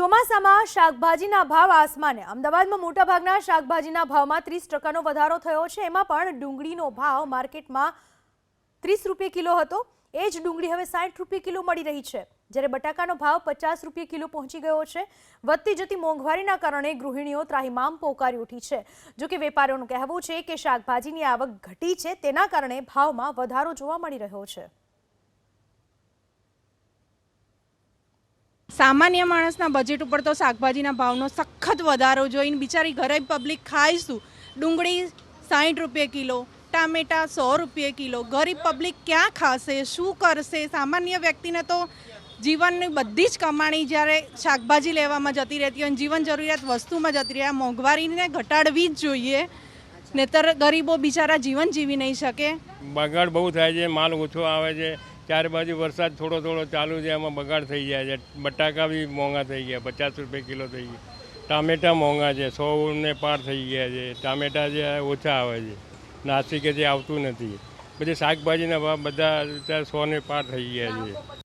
ચોમાસામાં શાકભાજીના ભાવ આસમાને. અમદાવાદમાં મોટાભાગના શાકભાજીના ભાવમાં ત્રીસ ટકાનો વધારો થયો છે. એમાં પણ ડુંગળીનો ભાવ માર્કેટમાં ત્રીસ રૂપિયા કિલો હતો. એ જ ડુંગળી હવે સાઠ રૂપિયા કિલો મળી રહી છે. જ્યારે બટાકાનો ભાવ પચાસ રૂપિયા કિલો પહોંચી ગયો છે. વધતી જતી મોંઘવારીના કારણે ગૃહિણીઓ ત્રાહિમામ પોકારી ઉઠી છે. જો કે વેપારીઓનું કહેવું છે કે શાકભાજીની આવક ઘટી છે. તેના કારણે ભાવમાં વધારો જોવા મળી રહ્યો છે. સામાન્ય માણસના બજેટ ઉપર તો શાકભાજીના ભાવનો સખત વધારો જોઈને બિચારી ઘરે પબ્લિક ખાઈશું. ડુંગળી સાઠ રૂપિયા કિલો, ટામેટા સો રૂપિયા કિલો. ગરીબ પબ્લિક ક્યાં ખાશે, શું કરશે? સામાન્ય વ્યક્તિને તો જીવનની બધી જ કમાણી જ્યારે શાકભાજી લેવામાં જતી રહેતી હોય જીવન જરૂરિયાત વસ્તુમાં જતી રહે મોંઘવારીને ઘટાડવી જ જોઈએ. નહીતર ગરીબો બિચારા જીવન જીવી નહીં શકે. બગાડ બહુ થાય છે, માલ ઓછો આવે છે. ચાર બાજુ વરસાદ થોડો થોડો ચાલુ છે, એમાં બગાડ થઈ જાય છે. બટાકા બી મોંઘા થઈ ગયા, પચાસ રૂપિયા કિલો થઈ ગયા. ટામેટા મોંઘા છે, સો ને પાર થઈ ગયા છે. ટામેટા જે ઓછા આવે છે, નાસિકે જે આવતું નથી. બધી શાકભાજીના ભાવ બધા અત્યારે સો ને પાર થઈ ગયા છે.